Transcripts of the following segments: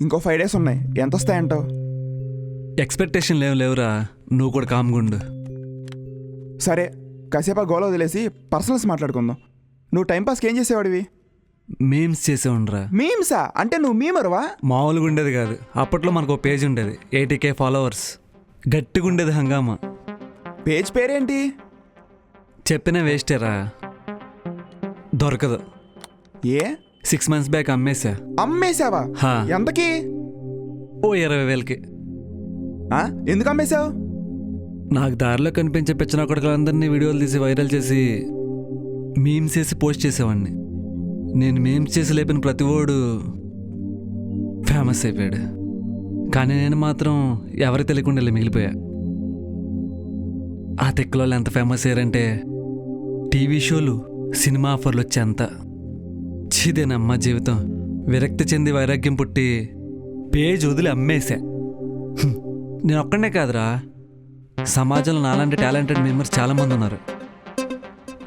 ఇంకో five days ఉన్నాయి. ఎంత వస్తాయంటావు ఎక్స్పెక్టేషన్ లేవు లేవురా. నువ్వు కూడా కామ్గుండు సరే కాసేపు గోల వదిలేసి పర్సనల్స్ మాట్లాడుకుందాం. నువ్వు టైంపాస్కి ఏం చేసేవాడివి? మేమ్స్ చేసేవండ్రా మీమ్సా అంటే నువ్వు మీమరువా మామూలుగా ఉండేది కాదు. అప్పట్లో మనకు ఒక పేజ్ ఉండేది. ఎయిటీ కే ఫాలోవర్స్ గట్టిగా ఉండేది హంగామా. పేజ్ పేరేంటి? చెప్పిన వేస్టేరా దొరకదు. ఏ? సిక్స్ మంత్స్ బ్యాక్ అమ్మేశా. అమ్మేశావా? హా. ఎంతకి? ఓ ఇరవై వేలకి. ఆ? ఎందుకు అమ్మేశావు? నాకు దారిలో కనిపించే పిచ్చిన కొడుకులందరినీ వీడియోలు తీసి వైరల్ చేసి మీమ్స్ చేసి పోస్ట్ చేసేవాడిని. నేను మీమ్స్ చేసి లేపిన ప్రతి ఓడు ఫేమస్ అయిపోయాడు. కానీ నేను మాత్రం ఎవరికి తెలియకుండా ఇలా మిగిలిపోయా. ఆ తెక్కులో ఎంత ఫేమస్ అయ్యారంటే టీవీ షోలు సినిమా ఆఫర్లు వచ్చేంత. చిదేనమ్మా జీవితం. విరక్తి చెంది వైరాగ్యం పుట్టి పేజ్ వదిలి అమ్మేశా. నేను ఒక్కడే కాదురా. సమాజంలో నాలాంటి టాలెంటెడ్ మెంబర్స్ చాలామంది ఉన్నారు.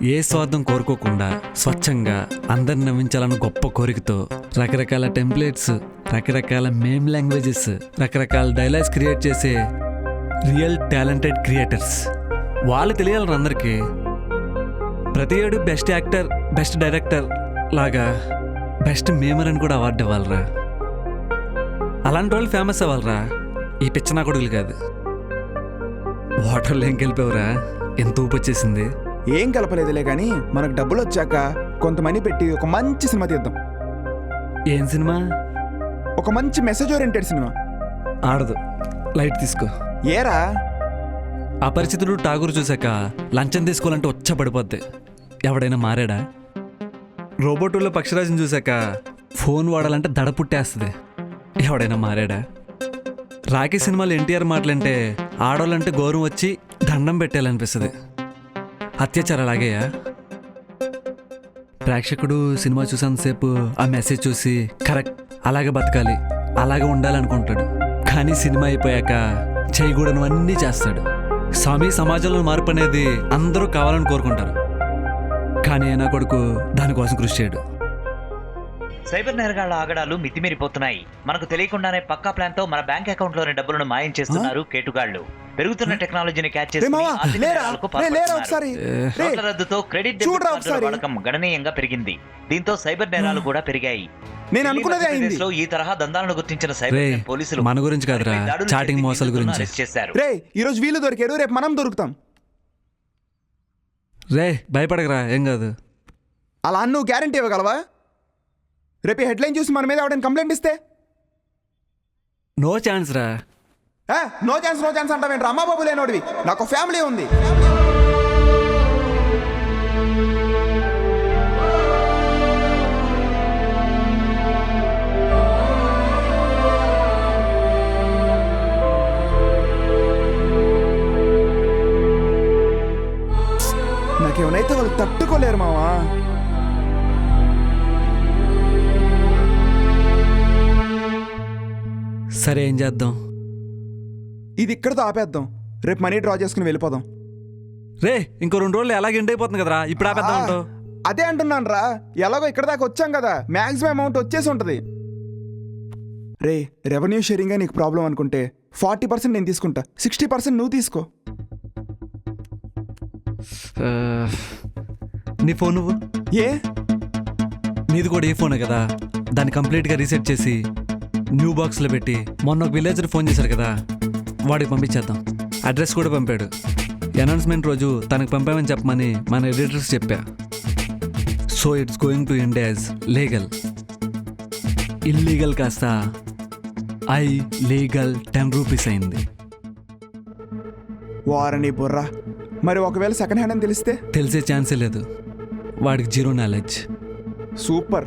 ఏ స్వార్థం కోరుకోకుండా స్వచ్ఛంగా అందరిని నవ్వించాలన్న గొప్ప కోరికతో రకరకాల టెంప్లెట్స్ రకరకాల మేమ్ లాంగ్వేజెస్ రకరకాల డైలాగ్స్ క్రియేట్ చేసే రియల్ టాలెంటెడ్ క్రియేటర్స్. వాళ్ళు తెలియాలి అందరికీ ప్రతి ఏడు బెస్ట్ యాక్టర్ బెస్ట్ డైరెక్టర్ లాగా బెస్ట్ మేమర్ అని కూడా అవార్డు ఇవ్వాలరా. అలాంటి వాళ్ళు ఫేమస్ అవ్వాలరా. ఈ పిచ్చనా కొడుకులు కాదు. వాటర్లో ఏం గెలిపావురా? ఎంత ఊపు వచ్చేసింది? ఏం కలపలేదులే కానీ మనకు డబ్బులు వచ్చాక కొంత మనీ పెట్టి ఒక మంచి సినిమా తీద్దాం. ఏం సినిమా? ఒక మంచి మెసేజ్ ఓరియంటెడ్ సినిమా. ఆడదు. లైట్ తీసుకో. ఏరా? అపరిచితుడు ఠాగూర్ చూశాక లంచం తీసుకోవాలంటే వచ్చ పడిపోద్ది ఎవడైనా మారాడా? రోబోటులో పక్షిరాజుని చూశాక ఫోన్ వాడాలంటే దడ పుట్టేస్తుంది. ఎవడైనా మారాడా? రాఖీ సినిమాలు ఎన్టీఆర్ మాటలంటే ఆడవాళ్ళంటే గౌరవం వచ్చి దండం పెట్టాలనిపిస్తుంది అత్యాచారం అలాగేయా ప్రేక్షకుడు సినిమా చూసేంతసేపు ఆ మెసేజ్ చూసి కరెక్ట్ అలాగే బతకాలి అలాగే ఉండాలనుకుంటాడు. కానీ సినిమా అయిపోయాక చేయకూడనివన్నీ చేస్తాడు. స్వామి సమాజంలో మార్పు అనేది అందరూ కావాలని కోరుకుంటారు. కానీ అయినా కొడుకు దానికోసం కృషి చేయడు. సైబర్ నేరగాళ్ళ ఆగడాలు మితిమీరిపోతున్నాయి. మనకు తెలియకుండానే పక్కా ప్లాన్తో మన బ్యాంక్ అకౌంట్లోని డబ్బులను మాయం చేస్తున్నారు కేటుగాళ్ళు. పెరుగుతున్న టెక్నాలజీని క్యాచ్ నోట్ల రద్దుతో క్రెడిట్. వాడకం గణనీయంగా పెరిగింది. దీంతో సైబర్ నేరాలు కూడా పెరిగాయి. నేను అనుకున్నదే అయింది. ఈ తరహా దందాలను గుర్తించిన సైబర్ పోలీసులు మన గురించి కాదురా, చాటింగ్ చేసి మోసాల గురించి. చేశారు. రే ఈరోజు వీళ్ళు దొరికారు రేపు మనం దొరుకుతాం. రే భయపడకరా ఏం కాదు. అలా అని నువ్వు గ్యారంటీ ఇవ్వగలవా? రేపు ఈ హెడ్లైన్ చూసి మన మీద ఎవడైనా కంప్లైంట్ ఇస్తే? నో ఛాన్స్ రా ఏ, నో ఛాన్స్ నో ఛాన్స్ అంటావేంటి అమ్మా బాబు లేనోడివి. నాకు ఫ్యామిలీ ఉంది. నాకేమైతే వాళ్ళు తట్టుకోలేరు మావా. సరే ఏం చేద్దాం? ఇది ఇక్కడితో ఆపేద్దాం. రేపు మనీ డ్రా చేసుకుని వెళ్ళిపోదాం. రే ఇంకో రెండు రోజులు ఎలాగ ఎండ్ అయిపోతుంది కదరా? ఇప్పుడు ఆపేద్దాం అంటావు. అదే అంటున్నాను రా. ఎలాగో ఇక్కడ దాకా వచ్చాం కదా. మ్యాక్సిమం అమౌంట్ వచ్చేసి ఉంటుంది. రే రెవెన్యూ షేరింగ్ నీకు ప్రాబ్లం అనుకుంటే ఫార్టీ పర్సెంట్ నేను తీసుకుంటా. సిక్స్టీ పర్సెంట్ నువ్వు తీసుకో. నీ ఫోన్ నువ్వు? ఏ? నీది కూడా ఏ ఫోనే కదా? దాన్ని కంప్లీట్గా రీసెట్ చేసి న్యూ బాక్స్లో పెట్టి మొన్న ఒక విలేజర్ ఫోన్ చేశారు కదా? వాడికి పంపించేద్దాం. అడ్రస్ కూడా పంపాడు. అనౌన్స్మెంట్ రోజు తనకు పంపామని చెప్పమని మన ఎడిటర్స్ చెప్పా. So it's going to India as legal. Illegal కాస్త ఐ లీగల్ టెన్ రూపీస్ అయింది. వారని బుర్రా. మరి ఒకవేళ సెకండ్ హ్యాండ్ అని తెలిస్తే? తెలిసే ఛాన్సే లేదు. వాడికి జీరో నాలెడ్జ్ సూపర్.